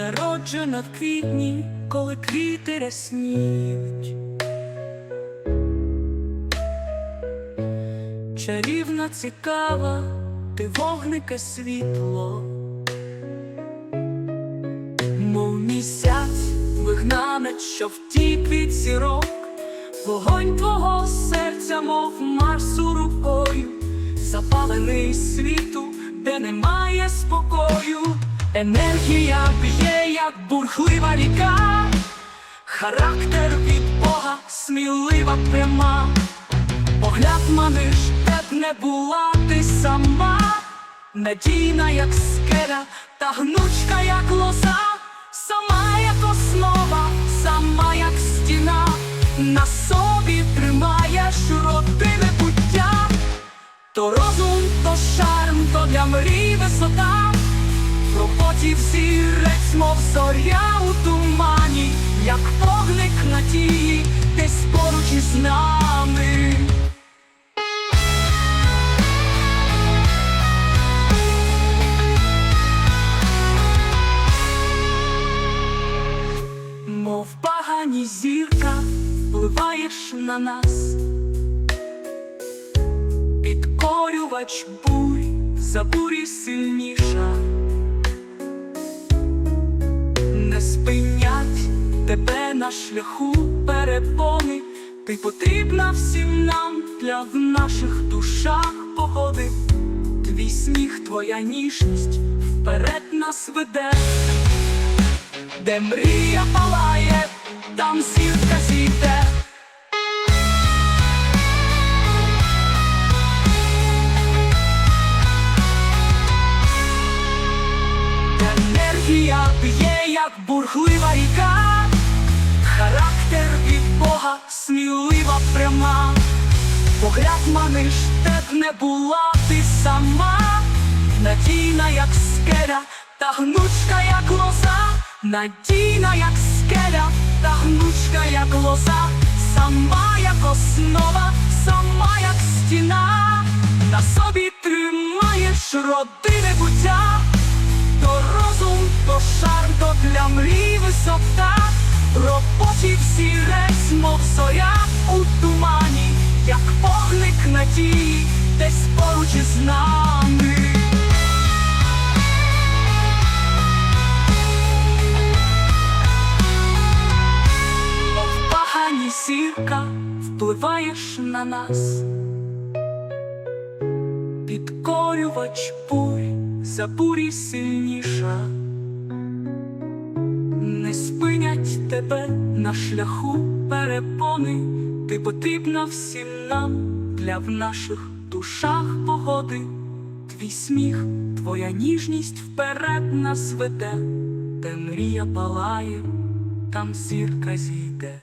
народжена в квітні, коли квіти рясніють. Чарівна цікава, ти вогнике світло, мов місяць вигнанець, що втік від зірок, вогонь твого серця, мов Марсу рукою, запалений світу, де немає спокою, енергія б'є, як бурхлива ріка, характер від Бога, смілива пряма. Погляд маниш, де б не була ти сама, надійна, як скеля, та гнучка, як лоза, сама як основа, сама як стіна, на собі тримаєш родине буття, то розум, то шарм, то для мрій висота, роботі взірець, мов зоря у тумані, як вогник надії, десь поруч із нами. Мов погані зірка, впливаєш на нас, підкорювач бурь, за бурі сильніша, шляху перепони, ти потрібна всім нам для в наших душах погоди, твій сміх, твоя ніжність вперед нас веде. Де мрія палає, там зірка зійде. Енергія б'є, як бурхлива ріка, характер від Бога, смілива пряма, погляд маниш, де б не була ти сама, надійна, як скеля, та гнучка, як лоза, надійна, як скеля, та гнучка, як лоза, сама як основа, сама як стіна, на собі тримаєш родине буття, надії, десь поруч із нами. Мов погані сірка, впливаєш на нас, підкорювач бурь, за бурі сильніша, не спинять тебе на шляху перепони, ти потрібна всім нам для в наших душах погоди, твій сміх, твоя ніжність вперед нас веде, де мрія палає, там зірка зійде.